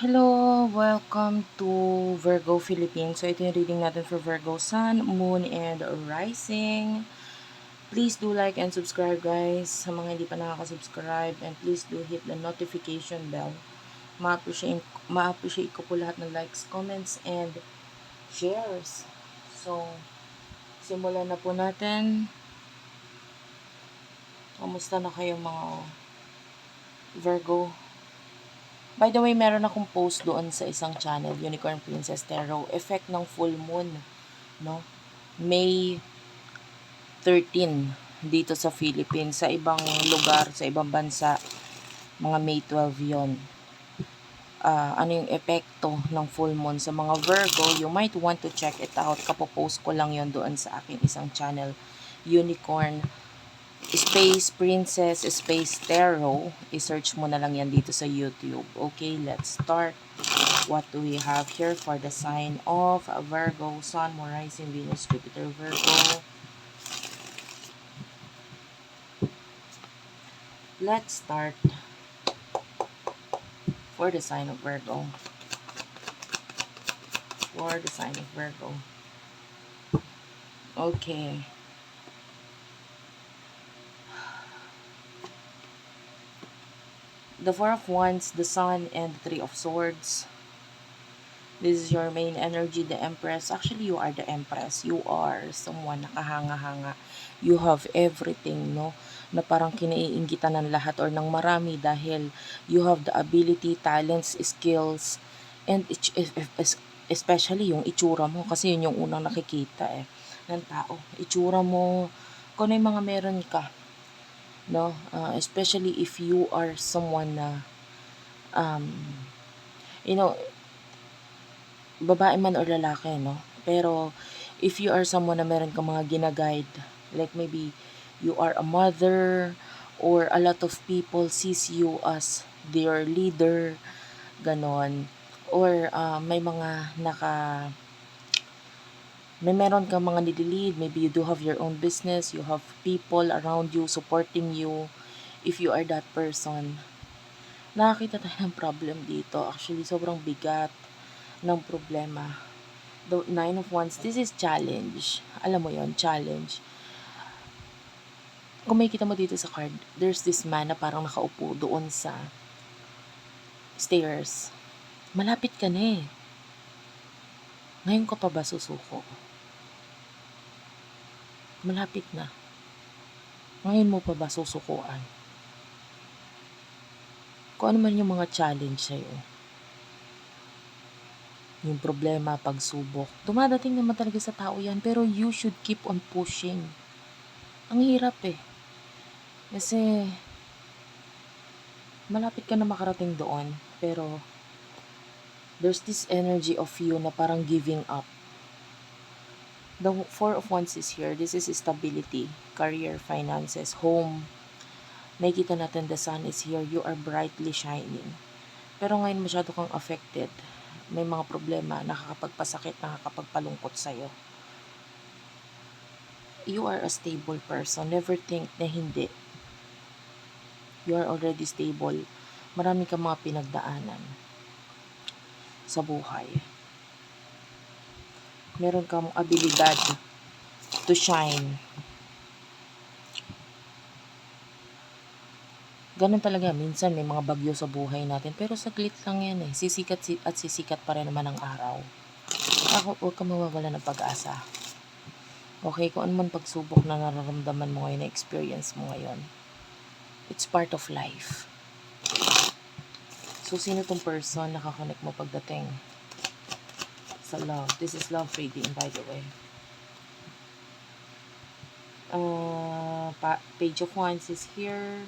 Hello! Welcome to Virgo Philippines. So, ito yung reading natin for Virgo Sun, Moon, and Rising. Please do like and subscribe, guys. Sa mga hindi pa nakaka-subscribe. And please do hit the notification bell. Ma-appreciate, ma-appreciate ko po lahat ng likes, comments, and shares. So, simulan na po natin. Kamusta na kayo mga Virgo? By the way, meron akong post doon sa isang channel, Unicorn Princess Tarot, effect ng full moon, no? May 13 dito sa Philippines, sa ibang lugar, sa ibang bansa, mga May 12 yon. Uh, ano yung epekto ng full moon sa mga Virgo, you might want to check it out. Kapopost ko lang yon doon sa aking isang channel, Unicorn Space Princess Space Tarot. I-search mo na lang yan dito sa YouTube. Okay, let's start. What do we have here for the sign of Virgo, Sun, Moon, Rising, Venus, Jupiter, Virgo? Let's start for the sign of Virgo. For the sign of Virgo. Okay. The Four of Wands, the Sun, and the Three of Swords. This is your main energy, the Empress. Actually, you are the Empress. You are someone nakahanga-hanga. You have everything, no? Na parang kinaiingitan ng lahat or ng marami dahil you have the ability, talents, skills, and especially yung itsura mo kasi yun yung unang nakikita eh ng tao. Itsura mo, kung ano yung mga meron ka no? Uh, especially if you are someone na um, you know babae man or lalaki no? Pero if you are someone na meron ka mga ginaguide like maybe you are a mother or a lot of people sees you as their leader ganon. Or uh, may mga naka may meron kang mga nililid, maybe you do have your own business, you have people around you supporting you, if you are that person. Nakakita tayo ng problem dito. Actually, sobrang bigat ng problema. The Nine of Wands, this is challenge. Alam mo yon challenge. Kung makikita mo dito sa card, there's this man na parang nakaupo doon sa stairs. Malapit ka na eh. Ngayon ko pa ba susuko? Malapit na. Ngayon mo pa ba susukuan? Kung ano man yung mga challenge sa'yo. Yung problema, pagsubok. Dumadating naman talaga sa tao yan, pero you should keep on pushing. Ang hirap eh. Kasi, malapit ka na makarating doon, pero there's this energy of you na parang giving up The Four of Wands is here. This is stability, career, finances, home. Nakikita natin the sun is here. You are brightly shining. Pero ngayon masyado kang affected. May mga problema, nakakapagpasakit, nakakapagpalungkot sa'yo. You are a stable person. Never think na hindi. You are already stable. Marami kang mga pinagdaanan sa buhay meron kang abilidad to shine. Ganun talaga, minsan may mga bagyo sa buhay natin, pero saglit lang yan eh. Sisikat at sisikat pa rin naman ang araw. Ako, huwag ka mawawala ng pag-asa. Okay, kung ano man pagsubok na nararamdaman mo ngayon, na experience mo ngayon, it's part of life. So, sino tong person na kakonect mo pagdating? Sa love. This is love reading, by the way. Uh, page of Wands is here.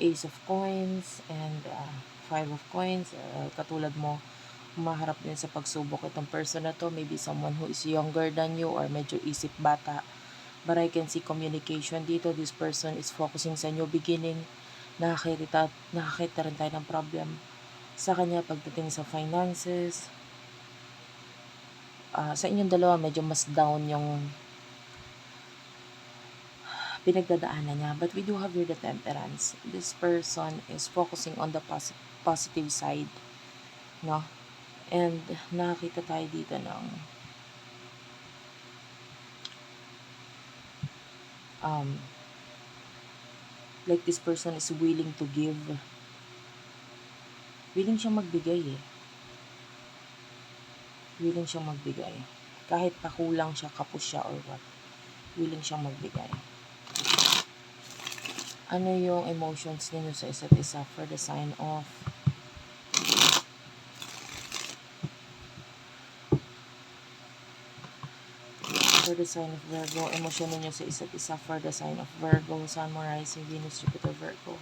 Ace of Coins and uh, Five of Coins. Uh, katulad mo, maharap din sa pagsubok itong person na to. Maybe someone who is younger than you or medyo isip bata. But I can see communication dito. This person is focusing sa new beginning. Nakakita, nakakita rin tayo ng problem sa kanya pagdating sa finances, uh, sa inyong dalawa medyo mas down yung pinagdadaanan niya. But we do have here the temperance. This person is focusing on the pos- positive side. No? And nakakita tayo dito ng um, like this person is willing to give. Willing siyang magbigay eh. Willing siyang magbigay. Kahit pa kulang siya, kapos siya or what. Willing siyang magbigay. Ano yung emotions ninyo sa isa't isa for the sign of for the sign of Virgo, emosyon ninyo sa isa't isa for the sign of Virgo, Sun, Moon, Rising, Venus, Jupiter, Virgo.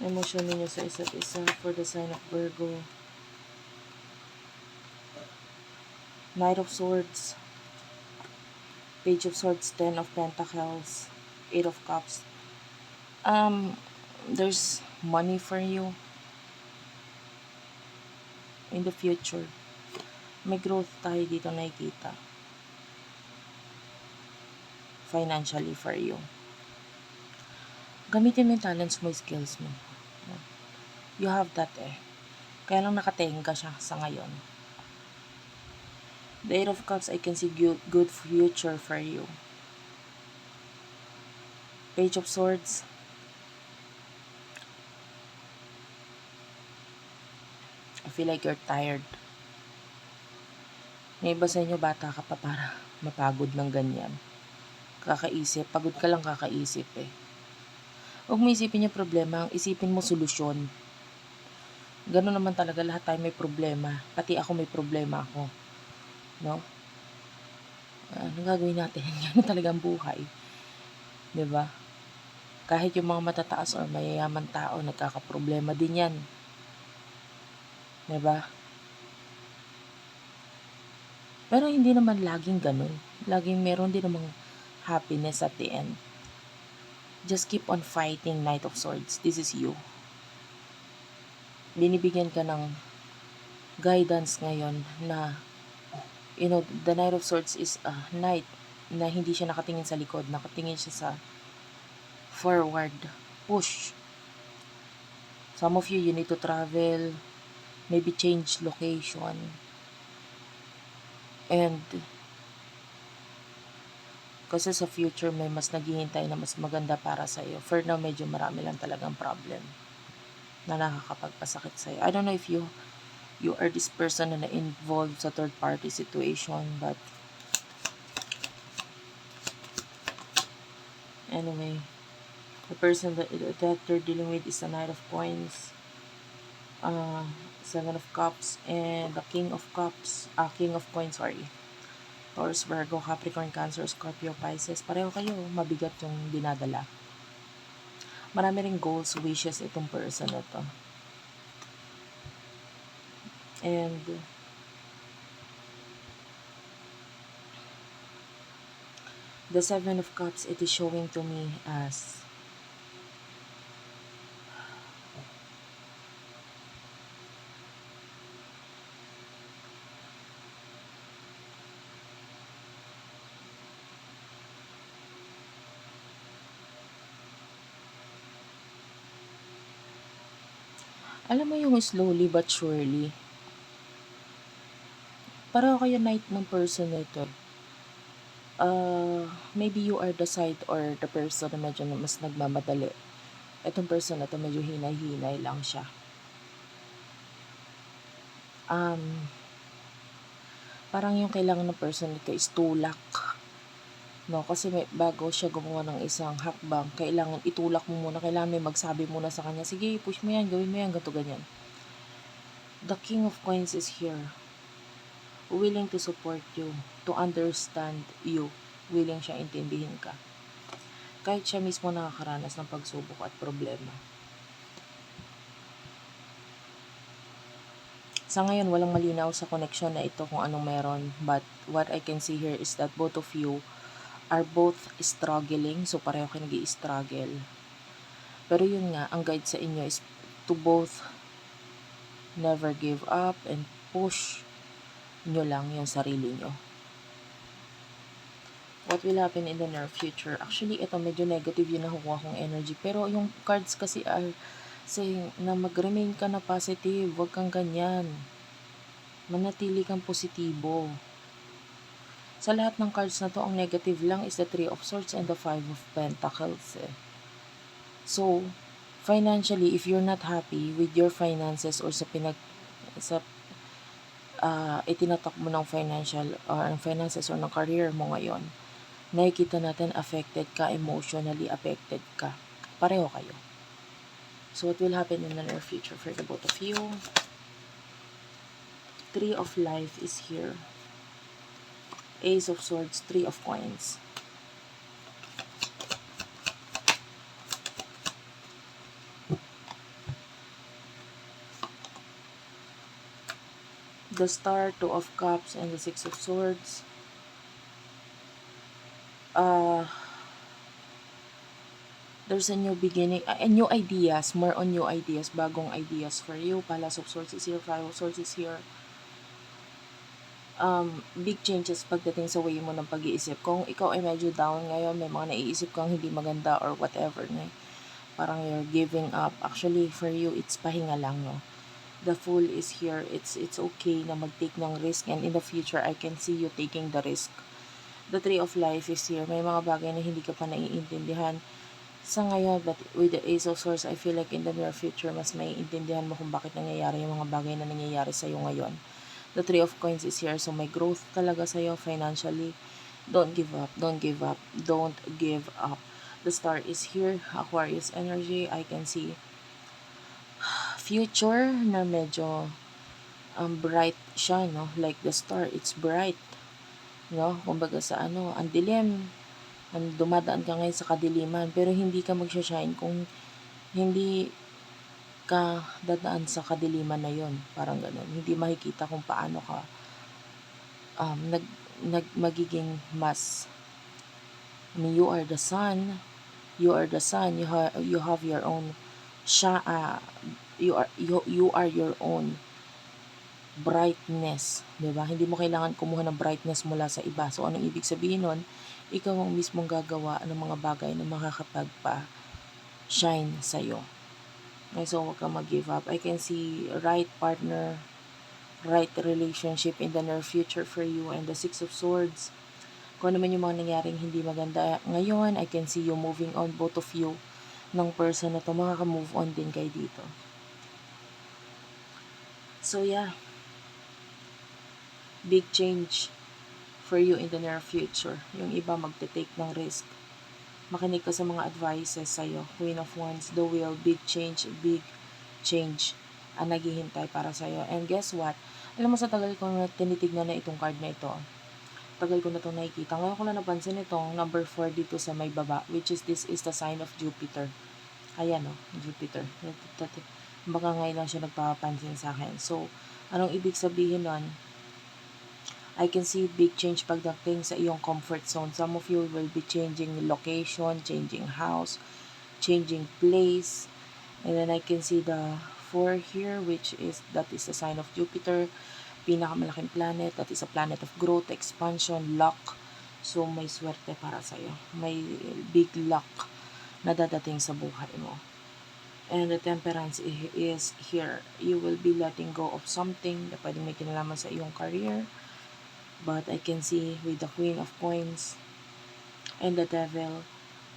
Emosyon ninyo sa isa't isa for the sign of Virgo. Knight of Swords. Page of Swords, Ten of Pentacles, Eight of Cups. Um, there's money for you in the future. May growth tayo dito nakikita. Financially for you. Gamitin mo yung talents mo, skills mo. You have that eh. Kaya lang nakatenga siya sa ngayon. The Eight of Cups, I can see good, future for you. Page of Swords. I feel like you're tired. May iba sa inyo, bata ka pa para mapagod ng ganyan. Kakaisip. Pagod ka lang kakaisip eh. Huwag mo isipin yung problema, isipin mo solusyon. Ganun naman talaga, lahat tayo may problema. Pati ako may problema ako. No? Anong gagawin natin? Yan talaga ang buhay. 'Di ba? Kahit yung mga matataas or mayayaman tao, nagkakaproblema din yan. 'Di ba? Pero hindi naman laging ganun. Laging meron din namang happiness at the end. Just keep on fighting, Knight of Swords. This is you. Binibigyan ka ng guidance ngayon na you know, the Knight of Swords is a knight na hindi siya nakatingin sa likod, nakatingin siya sa forward, push. Some of you, you need to travel, maybe change location. And, kasi sa future may mas naghihintay na mas maganda para sa iyo. For now, medyo marami lang talagang problem na nakakapagpasakit sa iyo. I don't know if you you are this person na involved sa third party situation but anyway the person that, that you're dealing with is the knight of coins uh, seven of cups and the king of cups uh, king of coins sorry Taurus, Virgo, Capricorn, Cancer, Scorpio, Pisces pareho kayo mabigat yung dinadala marami ring goals, wishes itong person na to. And the seven of cups it is showing to me as alam mo yung slowly but surely pareho kayo night ng person na ito. Uh, maybe you are the side or the person na medyo mas nagmamadali. Itong person na to medyo hinay-hinay lang siya. Um, parang yung kailangan ng person nito is tulak. No, kasi may, bago siya gumawa ng isang hakbang, kailangan itulak mo muna, kailangan may magsabi muna sa kanya, sige, push mo yan, gawin mo yan, ganito, ganyan. The King of Coins is here willing to support you, to understand you, willing siya intindihin ka. Kahit siya mismo nakakaranas ng pagsubok at problema. Sa ngayon, walang malinaw sa connection na ito kung anong meron. But what I can see here is that both of you are both struggling. So, pareho kayo nag struggle Pero yun nga, ang guide sa inyo is to both never give up, and push nyo lang yung sarili nyo. What will happen in the near future? Actually, ito medyo negative yung nakukuha kong energy. Pero yung cards kasi are saying na mag-remain ka na positive. Huwag kang ganyan. Manatili kang positibo. Sa lahat ng cards na to, ang negative lang is the Three of Swords and the Five of Pentacles. Eh. So, financially, if you're not happy with your finances or sa pinag sa uh, itinatak mo ng financial or uh, finances or ng career mo ngayon, nakikita natin affected ka, emotionally affected ka. Pareho kayo. So what will happen in the near future for the both of you? Three of Life is here. Ace of Swords, Three of Coins. The Star, Two of Cups, and the Six of Swords. uh, there's a new beginning, uh, new ideas, more on new ideas, bagong ideas for you. Palace of Swords is here, Five of Swords is here. Um, big changes pagdating sa way mo ng pag-iisip. Kung ikaw ay medyo down ngayon, may mga naiisip kang hindi maganda or whatever, na parang you're giving up. Actually, for you, it's pahinga lang, no? The Fool is here. It's it's okay na mag-take ng risk and in the future, I can see you taking the risk the tree of life is here. May mga bagay na hindi ka pa naiintindihan sa ngayon, but with the Ace of Swords, I feel like in the near future, mas maiintindihan mo kung bakit nangyayari yung mga bagay na nangyayari sa'yo ngayon. The Three of Coins is here, so may growth talaga sa'yo financially. Don't give up, don't give up, don't give up. The Star is here, Aquarius energy, I can see future na medyo um, bright siya, no? Like the star, it's bright no? Kumbaga sa ano, ang dilim, ang dumadaan ka ngayon sa kadiliman, pero hindi ka magsha-shine kung hindi ka dadaan sa kadiliman na yon parang ganun hindi makikita kung paano ka um, nag, nag magiging mas I mean, you are the sun you are the sun you have you have your own sha uh, you are you, you are your own brightness, 'di ba? Hindi mo kailangan kumuha ng brightness mula sa iba. So anong ibig sabihin nun? Ikaw ang mismong gagawa ng mga bagay na makakapagpa shine sa iyo. Okay, so huwag kang mag-give up. I can see right partner, right relationship in the near future for you and the Six of Swords. Kung ano man yung mga nangyaring hindi maganda ngayon, I can see you moving on, both of you, ng person na to, makaka-move on din kayo dito. So yeah, big change for you in the near future. Yung iba magte-take ng risk. Makinig ka sa mga advices sa'yo. Queen of Wands, the wheel, big change, big change ang naghihintay para sa'yo. And guess what? Alam mo sa tagal ko na tinitignan na itong card na ito. Tagal ko na itong nakikita. Ngayon ko na napansin itong number 4 dito sa may baba, which is this is the sign of Jupiter. Ayan o, oh, Jupiter. Baka ngayon lang siya nagpapansin sa akin. So, anong ibig sabihin nun? I can see big change pagdating sa iyong comfort zone. Some of you will be changing location, changing house, changing place. And then I can see the 4 here, which is, that is a sign of Jupiter, pinakamalaking planet, that is a planet of growth, expansion, luck. So, may swerte para sa'yo. May big luck na dadating sa buhay mo. And the temperance is here. You will be letting go of something na pwedeng may kinalaman sa iyong career But I can see with the Queen of Coins and the Devil,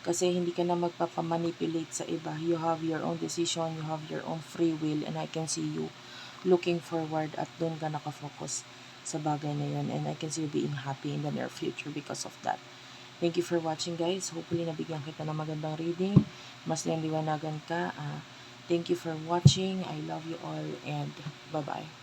kasi hindi ka na magpapamanipulate sa iba. You have your own decision, you have your own free will, and I can see you looking forward at doon ka nakafocus sa bagay na yun. And I can see you being happy in the near future because of that. Thank you for watching guys. Hopefully nabigyan kita ng magandang reading. Mas liwanagan ka. Uh, thank you for watching. I love you all and bye-bye.